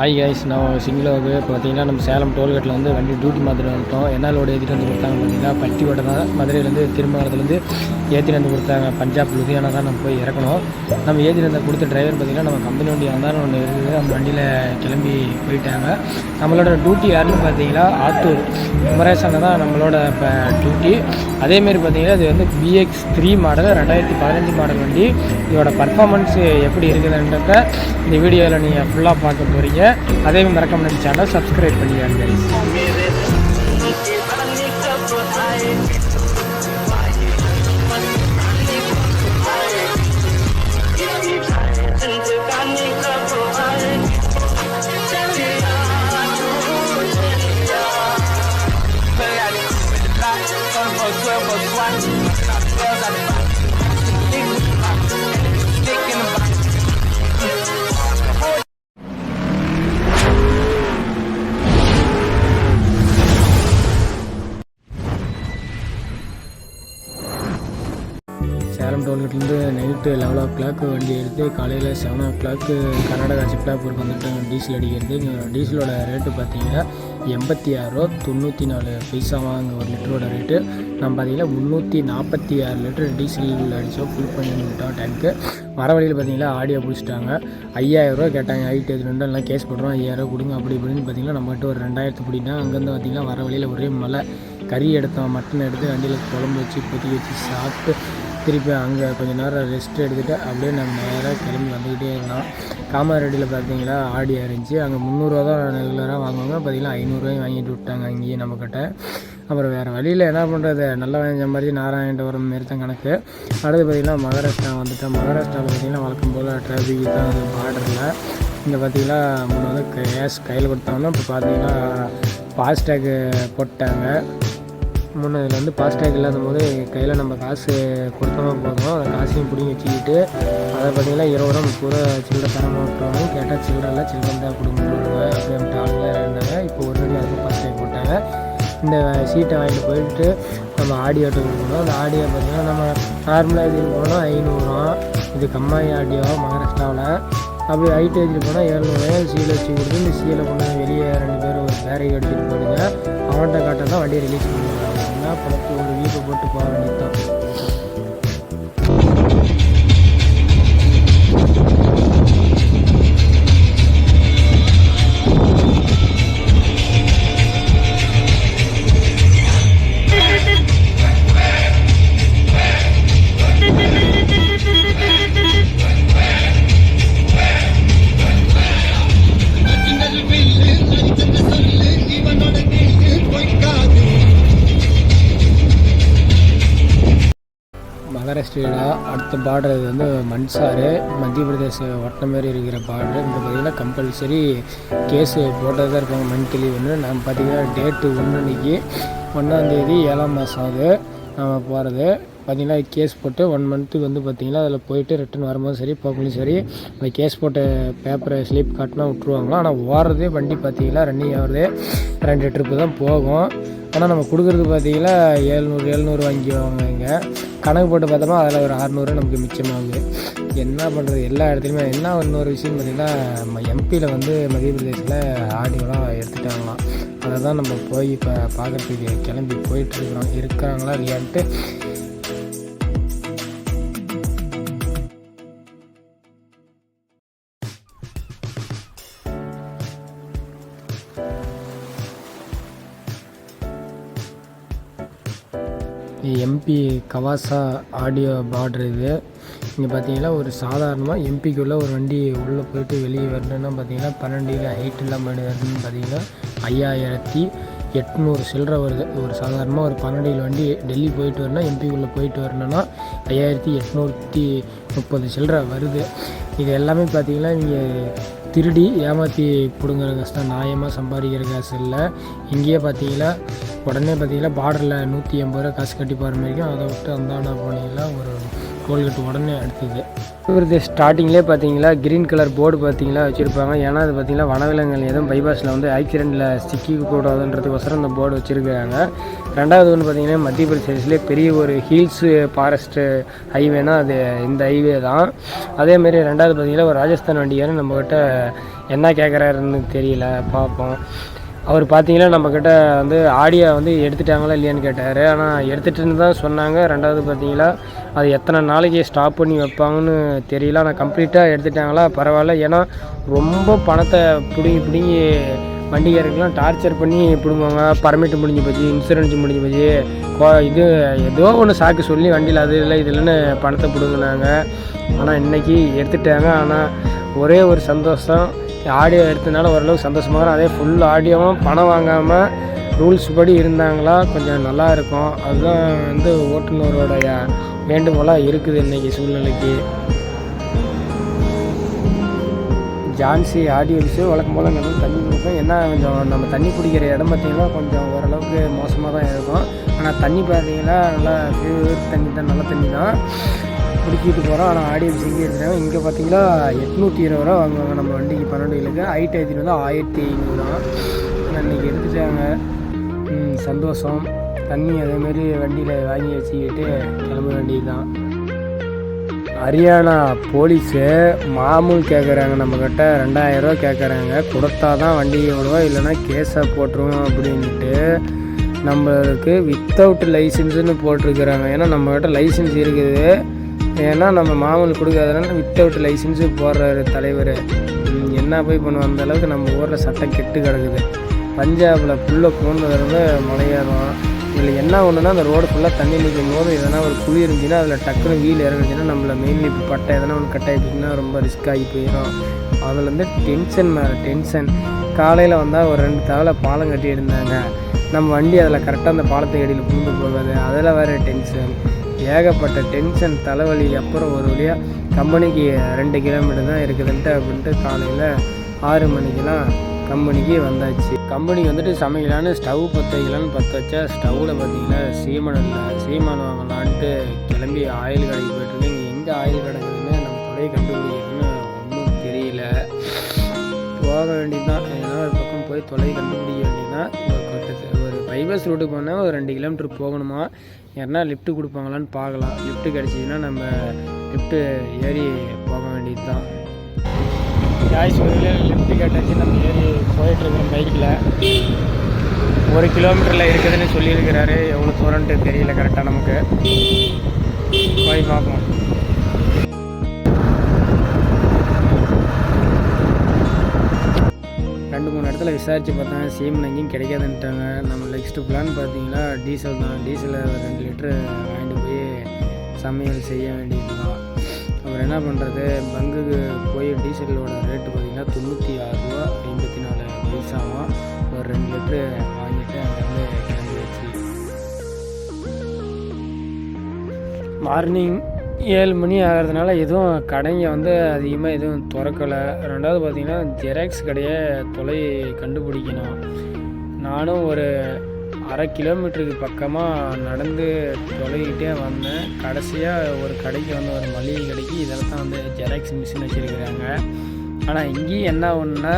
ஆய் கைஸ் நான் சிங்கிளாவுக்கு இப்போ பார்த்தீங்கன்னா நம்ம சேலம் டோல்கேட்டில் வந்து வண்டி டியூட்டி மாத்திரம் வந்துட்டோம் என்ன லோடு ஏற்றிட்டு வந்து கொடுத்தாங்க பார்த்தீங்கன்னா பட்டிக்கோட்டை தான். மதுரையிலேருந்து திருமணத்துலேருந்து ஏற்றிட்டு வந்து கொடுத்தாங்க. பஞ்சாப் லுதியானா தான் நம்ம போய் இறக்கணும். நம்ம ஏற்றிட்டு வந்து கொடுத்த டிரைவர் பார்த்தீங்கன்னா நம்ம கம்பெனி வண்டி வந்தாலும் ஒன்று இருக்குது. நம்ம வண்டியில் கிளம்பி போயிட்டாங்க. நம்மளோட டியூட்டி யாருன்னு பார்த்தீங்கன்னா ஆத்தூர். குமரேசன் தான் நம்மளோட இப்போ டியூட்டி அதேமாரி பார்த்தீங்கன்னா இது வந்து பிஎக்ஸ் த்ரீ மாடல் ரெண்டாயிரத்தி பதினஞ்சு மாடல் வண்டி. இதோட பர்ஃபார்மன்ஸ் எப்படி இருக்குதுன்றத இந்த வீடியோவில் நீங்கள் ஃபுல்லாக பார்க்க போகிறீங்க அதே மறக்காம நம்ம சேனல் சப்ஸ்கிரைப் பண்ணிக்கோங்க guys. சேலம் டோல்கேட்லேருந்து நைட்டு லெவன் ஓ கிளாக்கு வண்டி எடுத்து காலையில் செவன் ஓ கிளாக்கு கர்நாடகா சிப்லாப்பூருக்கு வந்துட்டு டீசல் அடிக்கிறது. இங்கே டீசலோட ரேட்டு பார்த்தீங்கன்னா எண்பத்தி ஆறுரூவா தொண்ணூற்றி நாலு பைசாவாக ஒரு லிட்டரோட ரேட்டு நம்ம பார்த்தீங்கன்னா முந்நூற்றி நாற்பத்தி ஆறு லிட்டர் டீசல் அடித்தோம் ஃபுல் பண்ணி விட்டோம் டேங்க்கு வர வழியில் பார்த்தீங்கன்னா ஆடியோ பிடிச்சிட்டாங்க. ஐயாயிரரூவா கேட்டாங்க. ஐட்டு இது ரெண்டு எல்லாம் கேஸ் போடுறோம். ஐயாயிரம் கொடுங்க. அப்படி இப்படின்னு பார்த்தீங்கன்னா நம்மகிட்ட ஒரு ரெண்டாயிரத்து பிடினா அங்கேருந்து பார்த்தீங்கன்னா வர வழியில் ஒரே மலை கறி எடுத்தோம். மட்டன் எடுத்து வண்டியில் குழம்பு வச்சு கொத்தி வச்சு சாப்பிட்டு திருப்பி அங்கே கொஞ்சம் நேரம் ரெஸ்ட் எடுத்துகிட்டு அப்படியே நம்ம நேராக கிளம்பி வந்துக்கிட்டே இருந்தோம். காமாரெட்டியில் பார்த்தீங்கன்னா ஆடி இருந்துச்சு அங்கே முந்நூறுரூவா தான் ரெகுலராக வாங்குவாங்க. பார்த்தீங்கன்னா ஐநூறுரூவாயும் வாங்கிட்டு விட்டாங்க அங்கேயே நம்மக்கிட்ட அப்புறம் வேறு வழியில் என்ன பண்ணுறது நல்லா வாங்கிச்ச மாதிரி நாராயணபுரம் மாரி தான் கணக்கு. அடுத்து பார்த்திங்கன்னா மகாராஷ்டிரா வந்துட்டோம். மகாராஷ்டிராவில் பார்த்திங்கன்னா வழக்கம் போல் டிராஃபிக் தான் அது பார்டரில் இங்கே பார்த்தீங்கன்னா முன்ன வந்து கேஷ் கையில் கொடுத்தாங்கன்னா இப்போ பார்த்தீங்கன்னா ஃபாஸ்டேக்கு போட்டாங்க. முன்னே இதில் வந்து ஃபாஸ்டேக் இல்லாத போது கையில் நம்ம காசு கொடுத்தோமா போதும். அந்த காசையும் பிடிங்கி வச்சுக்கிட்டு அதை பார்த்தீங்கன்னா இருபது ரூபா முப்பது ரூபா சில்லறை தரமாக விட்டுருவாங்க. கேட்டால் சில்லறை இல்லை சில்லறை தான் கொடுக்கணுவாங்க அப்படின்ட்டு ஆளுங்க இருந்தாங்க. இப்போ ஒரு நடி அதுக்கு ஃபாஸ்டேக் போட்டாங்க. இந்த சீட்டை வாங்கிட்டு போயிட்டு நம்ம ஆடியோ கொடுக்கணும். அந்த ஆடியோ பார்த்திங்கன்னா நம்ம நார்மலாக இதுக்கு போனால் ஐநூறுரூவா இது கம்மாயி ஆடியோ மகாராஷ்டிராவில். அப்படி ஹைட் வச்சுட்டு போனால் ஏழ்நூறுவா சீலை வச்சு கொடுத்து இந்த சீலை கொண்டு வெளியே ரெண்டு பேரும் ஒரு பேரேஜ் எடுத்துகிட்டு போயிடுங்க. அவன்கிட்ட காட்ட தான் வண்டியை ரிலீஸ் பண்ணுவாங்க பார்த்தீங்கன்னா படத்தோட ஒரு வீட்டை போட்டு போக வேண்டியதான் அடுத்த பார்டர் இது வந்து மன்சார் மத்திய பிரதேச ஒட்டின மாதிரி இருக்கிற பார்டர் இங்கே பார்த்தீங்கன்னா கம்பல்சரி கேஸு போட்டது தான் இருப்பாங்க மந்த்லி ஒன்று நம்ம பார்த்தீங்கன்னா டேட்டு ஒன்று அன்றைக்கி ஒன்றாந்தேதி ஏழாம் மாதம் அது நம்ம போகிறது பார்த்திங்கன்னா கேஸ் போட்டு ஒன் மந்த்துக்கு வந்து பார்த்திங்கன்னா அதில் போயிட்டு ரிட்டன் வரும்போது சரி போகும்போது சரி அந்த கேஸ் போட்ட பேப்பரை ஸ்லிப் காட்டினா விட்ருவாங்களா ஆனால் ஓடுறதே வண்டி பார்த்திங்கன்னா ரன்னிங் ஆகிறது ரெண்டு ட்ரிப்பு தான் போகும். ஆனால் நம்ம கொடுக்குறது பார்த்தீங்கன்னா ஏழ்நூறு எழுநூறு வாங்கிக்குவாங்க இங்கே கணக்கு போட்டு பார்த்தோம்னா அதில் ஒரு அறநூறு நமக்கு மிச்சமாகுது என்ன பண்ணுறது எல்லா இடத்துலையுமே என்ன இன்னொரு விஷயம் பார்த்தீங்கன்னா நம்ம எம்பியில் வந்து மத்திய பிரதேசத்தில் ஆடியோலாம் எடுத்துட்டாங்களாம் அதை தான் நம்ம போய் இப்போ பார்க்குறதுக்கு கிளம்பி போயிட்டுருக்குறோம் இருக்கிறாங்களா இல்லையான்ட்டு கவாசா ஆடியோ பார்டர் இது இங்கே பார்த்தீங்கன்னா ஒரு சாதாரணமாக எம்பிக்குள்ளே ஒரு வண்டி உள்ளே போயிட்டு வெளியே வரணுன்னா பார்த்தீங்கன்னா பன்னெண்டு ஹைட் இல்லாமல் வரணும்னு பார்த்தீங்கன்னா ஐயாயிரத்தி எட்நூறு சில்லற வருது. ஒரு சாதாரணமாக ஒரு பன்னெண்டு வண்டி டெல்லி போயிட்டு வரணும் எம்பிக்குள்ளே போயிட்டு வரணும்னா ஐயாயிரத்தி எட்நூற்றி முப்பது சில்லற வருது. இது எல்லாமே பார்த்தீங்கன்னா இங்கே திருடி ஏமாற்றி பிடுங்குற காசு தான் நியாயமாக சம்பாதிக்கிற காசு இல்லை. இங்கேயே பார்த்தீங்கன்னா உடனே பார்த்தீங்கன்னா பார்டரில் நூற்றி எண்பது ரூபா காசு கட்டி போகிற மாதிரிக்கும் அதை விட்டு அந்தாண்டா போனீங்கன்னா ஒரு கோல்கட் உடனே அடுத்தது. இவரது ஸ்டார்டிங்லேயே பார்த்தீங்களா க்ரீன் கலர் போர்டு பார்த்தீங்களா வச்சுருப்பாங்க. ஏன்னா அது பார்த்தீங்கன்னா வனவிலங்குகள் எதுவும் பைபாஸில் வந்து ஆக்சிடெண்ட்டில் சிக்கிக்க கூடாதுன்றதுக்கோசரம் இந்த போர்டு வச்சுருக்காங்க ரெண்டாவது ஒன்று பார்த்தீங்கன்னா மத்திய பிரதேசத்துலேயே பெரிய ஒரு ஹில்ஸு ஃபாரஸ்ட்டு ஹைவேனா அது இந்த ஹைவே தான். அதேமாரி ரெண்டாவது பார்த்தீங்கன்னா ஒரு ராஜஸ்தான் வண்டியாரு நம்மக்கிட்ட என்ன கேட்குறாருன்னு தெரியல பார்ப்போம். அவர் பார்த்தீங்கன்னா நம்மக்கிட்ட வந்து ஆடியோ வந்து எடுத்துட்டாங்களா இல்லையான்னு கேட்டார். ஆனால் எடுத்துகிட்டுன்னு தான் சொன்னாங்க. ரெண்டாவது பார்த்தீங்களா அது எத்தனை நாளைக்கு ஸ்டாப் பண்ணி வைப்பாங்கன்னு தெரியல. ஆனால் கம்ப்ளீட்டாக எடுத்துட்டாங்களா? பரவாயில்ல. ஏன்னா ரொம்ப பணத்தை பிடுங்கி பிடுங்கி வண்டிக்காரருக்கெலாம் டார்ச்சர் பண்ணி பிடுங்குவாங்க. பர்மிட் முடிஞ்சு போச்சு இன்சூரன்ஸ் முடிஞ்சு போச்சு. கோ- இது ஏதோ ஒன்று சாக்கு சொல்லி வண்டியில் அது இல்லை இது இல்லைன்னு பணத்தை பிடுங்கினாங்க. ஆனால் இன்றைக்கி எடுத்துட்டாங்க. ஆனால் ஒரே ஒரு சந்தோஷம். ஆடியோ எடுத்ததுனால ஓரளவுக்கு சந்தோஷமாக அதே ஃபுல் ஆடியோவும் பணம் வாங்காமல் ரூல்ஸ் படி இருந்தாங்களா கொஞ்சம் நல்லா இருக்கும். அதுதான் வந்து ஓட்டுநரோடைய வேண்டுகோளாக இருக்குது இன்றைக்கி சூழ்நிலைக்கு. ஜான்சி ஆடியோஸு வழக்கம் போல் நம்ம தண்ணி குடிப்போம். என்ன கொஞ்சம் நம்ம தண்ணி குடிக்கிற இடம் பார்த்தீங்கன்னா கொஞ்சம் ஓரளவுக்கு மோசமாக தான் இருக்கும். ஆனால் தண்ணி பார்த்தீங்கன்னா நல்லா பியூர் தண்ணி தான் நல்ல தண்ணி தான். குடிக்கிட்டு போகிறோம் ஆனால் ஆடியன்ஸ் இங்கே எடுத்துட்டாங்க இங்கே பார்த்தீங்கன்னா எட்நூற்றி இருபது ரூபா வாங்குவாங்க நம்ம வண்டிக்கு பன்னெண்டு கிலோக்கு ஹைட் ஏற்றிட்டு வந்து ஆயிரத்தி ஐநூறு தான் அன்றைக்கி எடுத்துட்டாங்க. சந்தோஷம். தண்ணி அதேமாரி வண்டியில் வாங்கி வச்சுக்கிட்டு கிளம்ப வேண்டியது தான் ஹரியானா போலீஸு மாமூல் கேட்குறாங்க நம்மக்கிட்ட ரெண்டாயிரரூவா கேட்குறாங்க கொடுத்தா தான் வண்டியை விடுவோம் இல்லைன்னா கேஸை போட்டுருவோம் அப்படின்ட்டு நம்மளுக்கு வித்தவுட் லைசன்ஸுன்னு போட்டிருக்கிறாங்க. ஏன்னா நம்மக்கிட்ட லைசன்ஸ் இருக்குது. ஏன்னா நம்ம மாமூல் கொடுக்காதனால வித்தவுட் லைசன்ஸு போடுறாரு தலைவர். என்ன போய் பண்ணுவோம் அந்த அளவுக்கு நம்ம ஊரில் சட்டம் கெட்டு கிடக்குது. பஞ்சாபில் ஃபுல்லாக போன பூந்ததுலேருந்து மலையேறும். இதில் என்ன ஒன்றுனா அந்த ரோடு ஃபுல்லாக தண்ணி நிற்கும் போது எதனா ஒரு குழி இருந்துச்சுன்னா அதில் டக்குன்னு வீல் இறங்குச்சுன்னா நம்மளை மெயின்லி இப்போ பட்டை எதனா ஒன்று கட் ஆகிடுச்சுன்னா ரொம்ப ரிஸ்க் ஆகி போயிடும் அதுலேருந்து டென்ஷன் மேலே டென்ஷன் காலையில் வந்தால் ஒரு ரெண்டு தவளை பாலம் கட்டி இருந்தாங்க நம்ம வண்டி அதில் கரெக்டாக அந்த பாலத்தை அடியில் பூந்து போகாது. அதில் வேறு டென்ஷன் ஏகப்பட்ட டென்ஷன் தலைவலி அப்புறம் ஒரு வழியாக கம்பெனிக்கு ரெண்டு கிலோமீட்டர் தான் இருக்குதுன்ட்டு அப்படின்ட்டு காலையில் ஆறு மணிக்கெலாம் கம்பெனிக்கு வந்தாச்சு. கம்பெனிக்கு வந்துட்டு சமைக்கலான்னு ஸ்டவ் பற்ற வைக்கலான்னு பற்ற வச்சா ஸ்டவ்வில் பார்த்தீங்கன்னா சீமன் இல்லை சீமான் வாங்கலான்ட்டு கிளம்பி ஆயில் கடைக்கு போயிட்டுருக்கேன் இங்கே எங்கே ஆயில் கிடைக்குதுன்னு நம்ம தொலையை கண்டுபிடிக்கணும்னு ஒன்றும் தெரியல. போக வேண்டியதுதான். ஏன்னா ஒரு பக்கம் போய் தொலையை கண்டுபிடிக்க வேண்டியதுதான். பைபாஸ் ரோடு போனால் ஒரு ரெண்டு கிலோமீட்டர் போகணுமா? யாருன்னா லிஃப்ட்டு கொடுப்பாங்களான்னு பார்க்கலாம். லிஃப்ட்டு கிடச்சிதுன்னா நம்ம லிஃப்ட்டு ஏறி போக வேண்டியது தான் காய்ஸ் லிஃப்ட்டு கேட்டாச்சு நம்ம ஏறி போயிட்டுருக்கோம் பைக்கில் ஒரு கிலோமீட்டரில் இருக்குதுன்னு சொல்லியிருக்கிறாரு. எவ்வளோ தூரன்ட்டு தெரியல கரெக்டாக நமக்கு. போய் பார்ப்போம். இடத்துல விசாரித்து பார்த்தேன் சேம் எங்கேயும் கிடைக்காதுன்ட்டாங்க. நம்ம நெக்ஸ்ட்டு பிளான் பார்த்தீங்கன்னா டீசல் தான். டீசலை ரெண்டு லிட்டரு வாங்கிட்டு போய் சமையல் செய்ய வேண்டியது தான். அப்புறம் என்ன பண்ணுறது பங்குக்கு போய் டீசலோட ரேட்டு பார்த்தீங்கன்னா தொண்ணூற்றி ஆறு ரூபா ஐம்பத்தி நாலு பைசாவும் ஒரு ரெண்டு லிட்டரு வாங்கிட்டு அங்கேருந்து கிளம்பியாச்சு மார்னிங் ஏழு மணி ஆகிறதுனால எதுவும் கடைங்க வந்து அதிகமாக எதுவும் திறக்கலை. ரெண்டாவது பார்த்திங்கன்னா ஜெராக்ஸ் கடையை தொலை கண்டுபிடிக்கணும். நானும் ஒரு அரை கிலோமீட்டருக்கு பக்கமாக நடந்து தொலைகிட்டே வந்தேன். கடைசியாக ஒரு கடைக்கு வந்து ஒரு மளிகை கடைக்கு. இதில் தான் வந்து ஜெராக்ஸ் மிஷின் வச்சுருக்கிறாங்க. ஆனால் இங்கேயும் என்ன ஒன்றுனா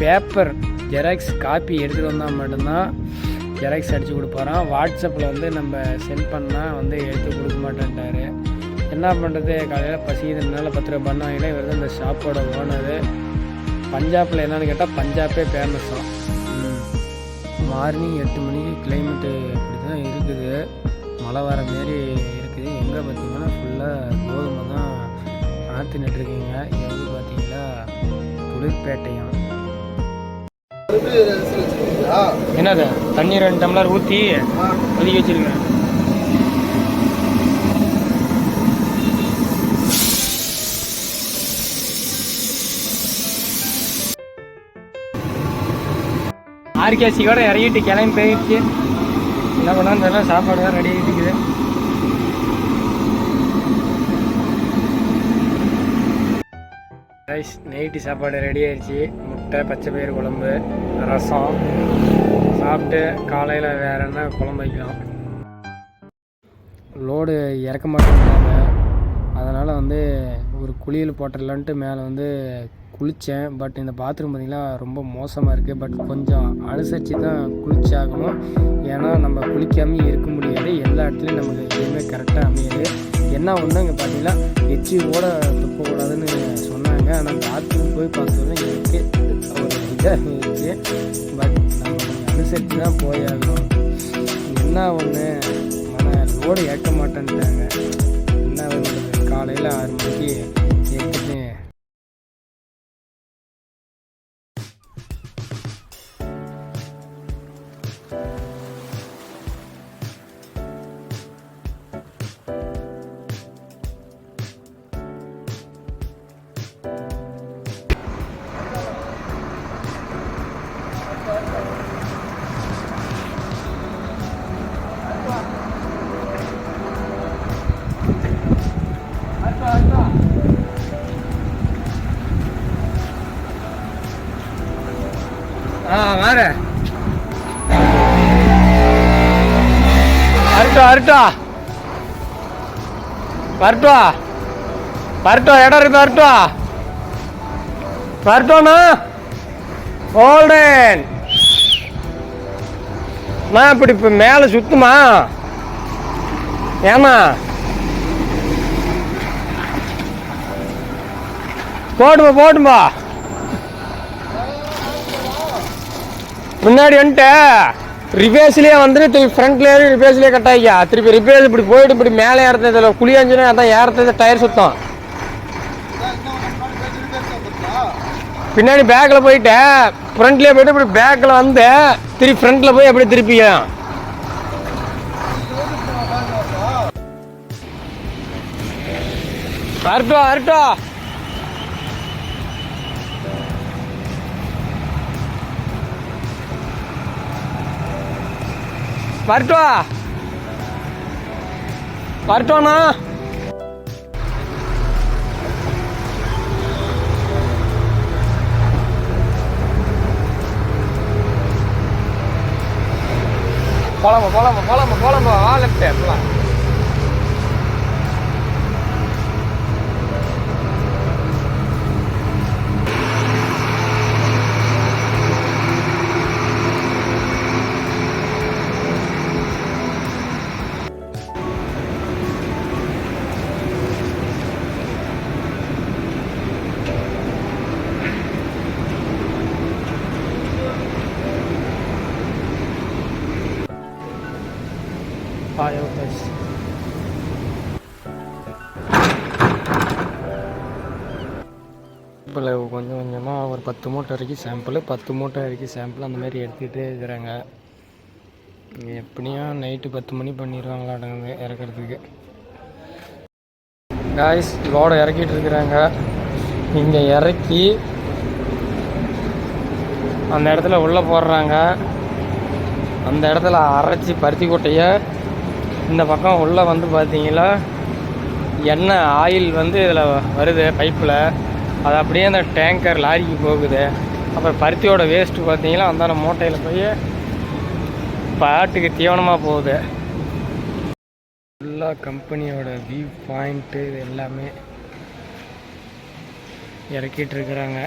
பேப்பர் ஜெராக்ஸ் காப்பி எடுத்துகிட்டு வந்தால் மட்டும்தான் ஜெராக்ஸ் அடித்து கொடுப்பாராம். வாட்ஸ்அப்பில் வந்து நம்ம சென்ட் பண்ணால் வந்து எடுத்து கொடுக்க மாட்டேன்ட்டாரு. என்ன பண்ணுறது காலையில் பசிக்கிறதுனால பத்து ரூபா பண்ண வாங்கினா இவர் தான் இந்த ஷாப்போட ஓனரு பஞ்சாபில் என்னன்னு கேட்டால் பஞ்சாபே ஃபேமஸாம் மார்னிங் எட்டு மணிக்கு கிளைமேட்டு இப்படி தான் இருக்குது. மழை வர மாரி இருக்குது. எங்கே பார்த்தீங்கன்னா ஃபுல்லாக கோதுமை தான் நாற்று நட்டுருக்கீங்க வந்து பார்த்தீங்களா குளிர்பேட்டையம். என்னது? தண்ணி ரெண்டு டம்ளர் ஊற்றி ஒதுக்கி வச்சிருக்கேன் ஆர்கேசியோட இறங்கிட்டு கிளம்பி போயிடுச்சு. என்ன பண்ணாலும் தெரியல சாப்பாடு தான் ரெடி ஆகிட்டு இருக்குது. ரைஸ் நைட்டு சாப்பாடு ரெடி ஆயிடுச்சு. முட்டை பச்சை பயிறு குழம்பு ரசம். சாப்பிட்டு காலையில் வேற என்ன குழம்பு வைக்கலாம். லோடு இறக்க மாட்டேங்கிறாங்க. அதனால் வந்து ஒரு குளியல் போட்டுடலான்ட்டு மேலே வந்து குளித்தேன். பட் இந்த பாத்ரூம் பார்த்திங்கன்னா ரொம்ப மோசமாக இருக்குது. பட் கொஞ்சம் அனுசரித்து தான் குளிச்சாகணும். ஏன்னா நம்ம குளிக்காமல் இருக்க முடியாது. எல்லா இடத்துலையும் நமக்கு எதுவுமே கரெக்டாக அமையாது. என்ன ஒன்று இங்கே பார்த்தீங்கன்னா எச்சி கூட துப்பக்கூடாதுன்னு சொன்னாங்க. ஆனால் பாத்ரூம் போய் பார்த்தோன்னா எனக்கு ஒரு இதாக இருக்குது பட் நம்ம அனுசரித்து தான் போயாகணும். என்ன ஒன்று மன லோடு ஏற்க மாட்டேன்ட்டாங்க. என்ன காலையில் ஆறு மணிக்கு ஏற்றிட்டு வரட்டும் வரட்டும் வரட்டும் இடம் இருக்கு வரட்டும் வரட்டும்ண்ணா ஹோல்டன் நான் இப்படி இப்போ மேலே சுத்துமா? ஏமா போட்டுமா போட்டுமா முன்னாடி வந்துட்டு. ரிபேஸ்லேயே வந்துட்டு திருப்பி ஃப்ரண்ட்லேயே ரிபேஸ்லேயே கட் ஆகியா திருப்பி ரிபேஸ் இப்படி போயிட்டு இப்படி மேலே ஏறது இதில் குளியாஞ்சுன்னா அதான் ஏறது டயர் சுத்தம். பின்னாடி பேக்கில் போயிட்டு ஃப்ரண்ட்லேயே போயிட்டு இப்படி பேக்கில் வந்து திருப்பி ஃப்ரண்ட்டில் போய் அப்படியே திருப்பியும் அரட்டோ அரட்டோ வரட்டும் வரட்டும்ண்ணா போலாமா போலாமா போலாமா போலாமா வா லெஃப்ட் போலாம். இப்போ கொஞ்சம் கொஞ்சமாக ஒரு பத்து மூட்டை வரைக்கும் சாம்பிள் பத்து மூட்டை வரைக்கும் சாம்பிள் அந்த மாதிரி எடுத்துக்கிட்டே இருக்கிறாங்க. எப்படியும் நைட்டு பத்து மணி பண்ணிடுவாங்களாடுங்க இறக்கிறதுக்கு. காய்ஸ் லோடை இறக்கிட்டு இருக்கிறாங்க. இங்கே இறக்கி அந்த இடத்துல உள்ளே போடுறாங்க. அந்த இடத்துல அரைச்சி பருத்தி கொட்டையை இந்த பக்கம் உள்ளே வந்து பார்த்தீங்களா எண்ணெய் ஆயில் வந்து இதில் வருது பைப்பில். அது அப்படியே அந்த டேங்கர் லாரிக்கு போகுது. அப்புறம் பருத்தியோட வேஸ்ட்டு பார்த்தீங்கன்னா அந்த மூட்டையில் போய் பாட்டுக்கு தீவனமாக போகுது. ஃபுல்லாக கம்பெனியோட வியூ பாயிண்ட்டு இது எல்லாமே இறக்கிட்டு இருக்கிறாங்க.